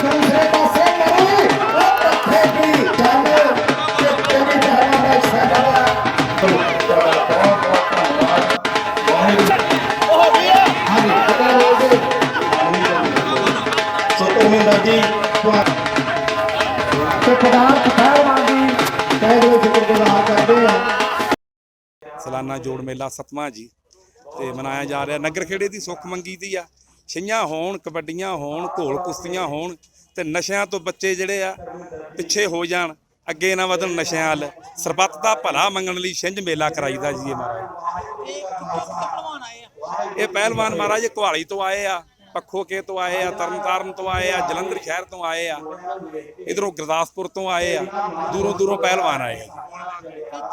ਦੂਸਰੇ ਜੀ ਤੇ ਪਦਾਰਥ ਪਹਿਲਵਾਨ ਦੀ ਕਹਿ ਦੇ ਸ਼ੁਕਰਗੁਜ਼ਾਰ ਕਰਦੇ ਆ ਸਾਲਾਨਾ ਜੋੜ ਮੇਲਾ ਸਤਵਾਂ ਜੀ, ਤੇ ਮਨਾਇਆ ਜਾ ਰਿਹਾ। ਨਗਰ ਖੇੜੇ ਦੀ ਸੁੱਖ ਮੰਗੀ ਦੀ ਆ। ਛਈਆਂ ਹੋਣ ਕਬੱਡੀਆਂ ਹੋਣ ਘੋਲ ਕੁਸ਼ਤੀਆਂ ਹੋਣ ਤੇ ਨਸ਼ਿਆਂ ਤੋਂ ਬੱਚੇ ਜਿਹੜੇ ਆ ਪਿੱਛੇ ਹੋ ਜਾਣ ਅੱਗੇ ਨਾ ਵਧਣ ਨਸ਼ਿਆਂ ਵੱਲ। ਸਰਬੱਤ ਦਾ ਭਲਾ ਮੰਗਣ ਲਈ ਛਿੰਝ ਮੇਲਾ ਕਰਾਈਦਾ ਜੀ ਇਹ ਮਹਾਰਾਜ। ਇਹ ਪਹਿਲਵਾਨ ਮਹਾਰਾਜ ਕੁਹਾਲੀ ਤੋਂ ਆਏ ਆ। ਪੱਖੋਕੇ ਤੋਂ ਆਏ ਆ ਤਰਨਤਾਰਨ ਤੋਂ ਆਏ ਆ ਜਲੰਧਰ ਸ਼ਹਿਰ ਤੋਂ ਆਏ ਆ ਇਧਰੋਂ ਗੁਰਦਾਸਪੁਰ ਤੋਂ ਆਏ ਆ ਦੂਰੋਂ ਦੂਰੋਂ ਪਹਿਲਵਾਨ ਆਏ ਆ।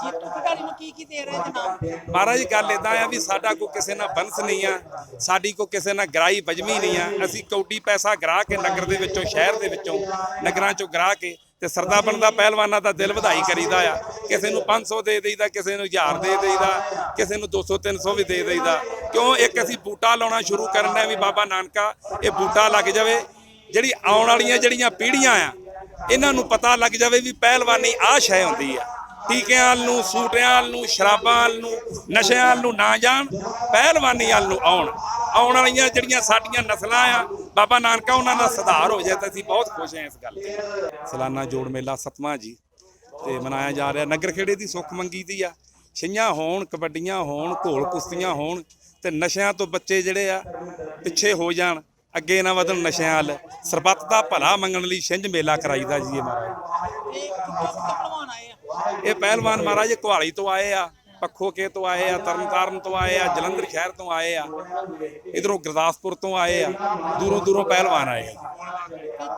ਜੇਤੂ ਖਿਡਾਰੀ ਨੂੰ ਕੀ ਕੀ ਦੇ ਰਹੇ ਜਨਾਬ ਮਹਾਰਾਜ ਗੱਲ ਇਦਾਂ ਆ ਵੀ ਸਾਡਾ ਕੋ ਕਿਸੇ ਨਾਲ ਬੰਸ ਨਹੀਂ ਆ ਸਾਡੀ ਕੋ ਕਿਸੇ ਨਾਲ ਗਰਾਈ ਬਜਮੀ ਨਹੀਂ ਆ। ਅਸੀਂ ਕੌਡੀ ਪੈਸਾ ਗਰਾ ਕੇ ਨਗਰ ਦੇ ਵਿੱਚੋਂ ਸ਼ਹਿਰ ਦੇ ਵਿੱਚੋਂ ਨਗਰਾਂ ਚੋਂ ਗਰਾ ਕੇ ਤੇ ਸਰਦਾ ਬਣਦਾ ਪਹਿਲਵਾਨਾਂ ਦਾ ਦਿਲ ਵਧਾਈ ਕਰੀਦਾ ਆ। ਕਿਸੇ ਨੂੰ 500 ਦੇ ਦੇਈਦਾ, ਕਿਸੇ ਨੂੰ 1000 ਦੇ ਦੇਈਦਾ, ਕਿਸੇ ਨੂੰ 200 300 ਵੀ ਦੇ ਦੇਈਦਾ। ਕਿਉਂ? ਇੱਕ ਅਸੀਂ ਬੂਟਾ ਲਾਉਣਾ ਸ਼ੁਰੂ ਕਰਨਾ ਵੀ ਬਾਬਾ ਨਾਨਕਾ, ਇਹ ਬੂਟਾ ਲੱਗ ਜਾਵੇ। ਜਿਹੜੀ ਆਉਣ ਵਾਲੀਆਂ ਜਿਹੜੀਆਂ ਪੀੜ੍ਹੀਆਂ ਆ, ਇਹਨਾਂ ਨੂੰ ਪਤਾ ਲੱਗ ਜਾਵੇ ਵੀ ਪਹਿਲਵਾਨੀ ਆਹ ਸ਼ੈ ਹੁੰਦੀ ਆ। ਟੀਕਿਆਂ ਵੱਲ ਨੂੰ, ਸੂਟਿਆਂ ਨੂੰ, ਸ਼ਰਾਬਾਂ ਵੱਲ ਨੂੰ, ਨਸ਼ਿਆਂ ਵੱਲ ਨੂੰ ਨਾ ਜਾਣ, ਪਹਿਲਵਾਨੀ ਵੱਲ ਨੂੰ ਆਉਣ। ਆਉਣ ਵਾਲੀਆਂ ਜਿਹੜੀਆਂ ਸਾਡੀਆਂ ਨਸਲਾਂ ਆ ਬਾਬਾ ਨਾਨਕਾ ਉਹਨਾਂ ਦਾ ਸੁਧਾਰ ਹੋ ਜਾਏ ਤਾਂ ਅਸੀਂ ਬਹੁਤ ਖੁਸ਼ ਹਾਂ ਇਸ ਗੱਲ ਤੇ। ਸਾਲਾਨਾ ਜੋੜ ਮੇਲਾ ਸਤਵਾਂ ਜੀ ਤੇ ਮਨਾਇਆ ਜਾ ਰਿਹਾ। ਨਗਰ ਖੇੜੇ ਦੀ ਸੁੱਖ ਮੰਗੀ ਦੀ ਆ। ਛਈਆਂ ਹੋਣ ਕਬੱਡੀਆਂ ਹੋਣ ਘੋਲ ਕੁਸ਼ਤੀਆਂ ਹੋਣ ਤੇ ਨਸ਼ਿਆਂ ਤੋਂ ਬੱਚੇ ਜਿਹੜੇ ਆ ਪਿੱਛੇ ਹੋ ਜਾਣ। ਅੱਗੇ ਨਾ ਵਧਣ ਨਸ਼ਿਆਂ ਵੱਲ। ਸਰਬੱਤ ਦਾ ਭਲਾ ਮੰਗਣ ਲਈ ਛਿੰਝ ਮੇਲਾ ਕਰਾਈਦਾ ਜੀ ਇਹ ਮਹਾਰਾਜ। ਇਹ ਪਹਿਲਵਾਨ ਮਹਾਰਾਜ ਕੁਹਾਲੀ ਤੋਂ ਆਏ ਆ। ਪੱਖੋਕੇ ਤੋਂ ਆਏ ਆ ਤਰਨਤਾਰਨ ਤੋਂ ਆਏ ਆ ਜਲੰਧਰ ਸ਼ਹਿਰ ਤੋਂ ਆਏ ਆ ਇਧਰੋਂ ਗੁਰਦਾਸਪੁਰ ਤੋਂ ਆਏ ਆ ਦੂਰੋਂ ਦੂਰੋਂ ਪਹਿਲਵਾਨ ਆਏ ਆ।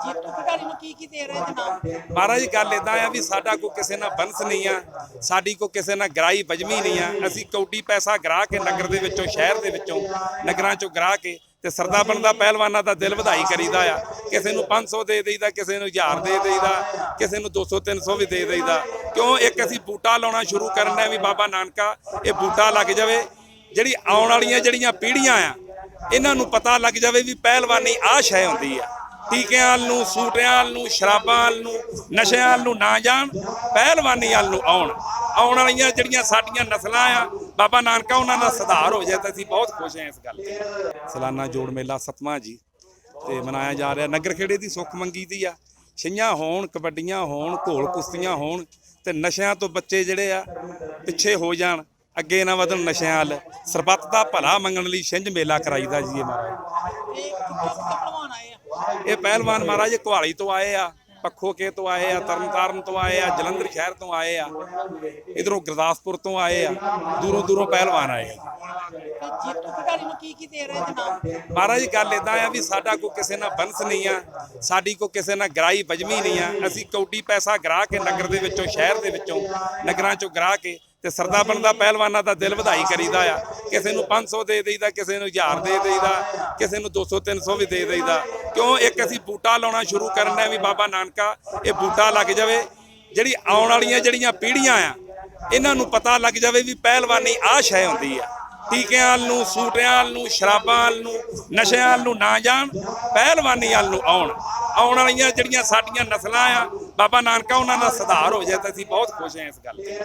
ਜੇਤੂ ਖਿਡਾਰੀ ਨੂੰ ਕੀ ਕੀ ਦੇ ਰਹੇ ਜਨਾਬ ਮਹਾਰਾਜ ਗੱਲ ਇਦਾਂ ਆ ਵੀ ਸਾਡਾ ਕੋ ਕਿਸੇ ਨਾਲ ਬੰਸ ਨਹੀਂ ਆ ਸਾਡੀ ਕੋ ਕਿਸੇ ਨਾਲ ਗਰਾਈ ਬਜਮੀ ਨਹੀਂ ਆ। ਅਸੀਂ ਕੌਡੀ ਪੈਸਾ ਗਰਾ ਕੇ ਨਗਰ ਦੇ ਵਿੱਚੋਂ ਸ਼ਹਿਰ ਦੇ ਵਿੱਚੋਂ ਨਗਰਾਂ ਚੋਂ ਗਰਾ ਕੇ ਤੇ ਸਰਦਾ ਬਣਦਾ ਪਹਿਲਵਾਨਾਂ ਦਾ ਦਿਲ ਵਧਾਈ ਕਰੀਦਾ ਆ। ਕਿਸੇ ਨੂੰ 500 ਦੇ ਦੇਈਦਾ, ਕਿਸੇ ਨੂੰ 1000 ਦੇ ਦੇਈਦਾ, ਕਿਸੇ ਨੂੰ 200 300 ਵੀ ਦੇ ਦੇਈਦਾ। ਕਿਉਂ? ਇੱਕ ਅਸੀਂ ਬੂਟਾ ਲਾਉਣਾ ਸ਼ੁਰੂ ਕਰਨਾ ਵੀ ਬਾਬਾ ਨਾਨਕਾ, ਇਹ ਬੂਟਾ ਲੱਗ ਜਾਵੇ। ਜਿਹੜੀ ਆਉਣ ਵਾਲੀਆਂ ਜਿਹੜੀਆਂ ਪੀੜ੍ਹੀਆਂ ਆ, ਇਹਨਾਂ ਨੂੰ ਪਤਾ ਲੱਗ ਜਾਵੇ ਵੀ ਪਹਿਲਵਾਨੀ ਆਹ ਸ਼ੈ ਹੁੰਦੀ ਆ। ਟੀਕਿਆਂ ਵੱਲ ਨੂੰ, ਸੂਟਿਆਂ ਨੂੰ, ਸ਼ਰਾਬਾਂ ਵੱਲ ਨੂੰ, ਨਸ਼ਿਆਂ ਵੱਲ ਨੂੰ ਨਾ ਜਾਣ, ਪਹਿਲਵਾਨੀ ਵੱਲ ਨੂੰ ਆਉਣ। ਆਉਣ ਵਾਲੀਆਂ ਜਿਹੜੀਆਂ ਸਾਡੀਆਂ ਨਸਲਾਂ ਆ ਬਾਬਾ ਨਾਨਕਾ ਉਹਨਾਂ ਦਾ ਸੁਧਾਰ ਹੋ ਜਾਏ ਤਾਂ ਅਸੀਂ ਬਹੁਤ ਖੁਸ਼ ਹਾਂ ਇਸ ਗੱਲ ਤੇ। ਸਾਲਾਨਾ ਜੋੜ ਮੇਲਾ ਸਤਵਾਂ ਜੀ ਤੇ ਮਨਾਇਆ ਜਾ ਰਿਹਾ। ਨਗਰ ਖੇੜੇ ਦੀ ਸੁੱਖ ਮੰਗੀ ਦੀ ਆ। ਛਈਆਂ ਹੋਣ ਕਬੱਡੀਆਂ ਹੋਣ ਘੋਲ ਕੁਸ਼ਤੀਆਂ ਹੋਣ ਤੇ ਨਸ਼ਿਆਂ ਤੋਂ ਬੱਚੇ ਜਿਹੜੇ ਆ ਪਿੱਛੇ ਹੋ ਜਾਣ। ਅੱਗੇ ਨਾ ਵਧਣ ਨਸ਼ਿਆਂ ਵੱਲ। ਸਰਬੱਤ ਦਾ ਭਲਾ ਮੰਗਣ ਲਈ ਛਿੰਝ ਮੇਲਾ ਕਰਾਈਦਾ ਜੀ ਇਹ ਮਹਾਰਾਜ। ਇਹ ਪਹਿਲਵਾਨ ਮਹਾਰਾਜ ਕੁਹਾਲੀ ਤੋਂ ਆਏ ਆ। ਪੱਖੋਕੇ ਤੋਂ ਆਏ ਆ ਤਰਨਤਾਰਨ ਤੋਂ ਆਏ ਆ ਜਲੰਧਰ ਸ਼ਹਿਰ ਤੋਂ ਆਏ ਆ ਇਧਰੋਂ ਗੁਰਦਾਸਪੁਰ ਤੋਂ ਆਏ ਆ ਦੂਰੋਂ ਦੂਰੋਂ ਪਹਿਲਵਾਨ ਆਏ ਆ। ਜੇਤੂ ਖਿਡਾਰੀ ਨੂੰ ਕੀ ਕੀ ਦੇ ਰਹੇ ਜਨਾਬ ਮਹਾਰਾਜ ਗੱਲ ਇਦਾਂ ਆ ਵੀ ਸਾਡਾ ਕੋ ਕਿਸੇ ਨਾਲ ਬੰਸ ਨਹੀਂ ਆ ਸਾਡੀ ਕੋ ਕਿਸੇ ਨਾਲ ਗਰਾਈ ਬਜਮੀ ਨਹੀਂ ਆ। ਅਸੀਂ ਕੌਡੀ ਪੈਸਾ ਗਰਾ ਕੇ ਨਗਰ ਦੇ ਵਿੱਚੋਂ ਸ਼ਹਿਰ ਦੇ ਵਿੱਚੋਂ ਨਗਰਾਂ ਚੋਂ ਗਰਾ ਕੇ ਤੇ ਸਰਦਾ ਬਣਦਾ ਪਹਿਲਵਾਨਾਂ ਦਾ ਦਿਲ ਵਧਾਈ ਕਰੀਦਾ ਆ। ਕਿਸੇ ਨੂੰ 500 ਦੇ ਦੇਈਦਾ ਕਿਸੇ ਨੂੰ 1000 ਦੇ ਦੇਈਦਾ ਕਿਸੇ ਨੂੰ 200 300 ਵੀ ਦੇ ਦੇਈਦਾ। ਕਿਉਂ? ਇੱਕ ਅਸੀਂ ਬੂਟਾ ਲਾਉਣਾ ਸ਼ੁਰੂ ਕਰਨਾ ਵੀ ਬਾਬਾ ਨਾਨਕਾ, ਇਹ ਬੂਟਾ ਲੱਗ ਜਾਵੇ। ਜਿਹੜੀ ਆਉਣ ਵਾਲੀਆਂ ਜਿਹੜੀਆਂ ਪੀੜ੍ਹੀਆਂ ਆ, ਇਹਨਾਂ ਨੂੰ ਪਤਾ ਲੱਗ ਜਾਵੇ ਵੀ ਪਹਿਲਵਾਨੀ ਆਹ ਸ਼ੈ ਹੁੰਦੀ ਆ। ਟੀਕਿਆਂ ਵੱਲ ਨੂੰ, ਸੂਟਿਆਂ ਵੱਲ ਨੂੰ, ਸ਼ਰਾਬਾਂ ਵੱਲ ਨੂੰ, ਨਸ਼ਿਆਂ ਵੱਲ ਨੂੰ ਨਾ ਜਾਣ, ਪਹਿਲਵਾਨੀ ਵੱਲ ਨੂੰ ਆਉਣ। ਆਉਣ ਵਾਲੀਆਂ ਜਿਹੜੀਆਂ ਸਾਡੀਆਂ ਨਸਲਾਂ ਆ, ਬਾਬਾ ਨਾਨਕਾ ਉਹਨਾਂ ਦਾ ਸੁਧਾਰ ਹੋ ਜਾਏ ਤਾਂ ਅਸੀਂ ਬਹੁਤ ਖੁਸ਼ ਹਾਂ ਇਸ ਗੱਲ ਤੇ।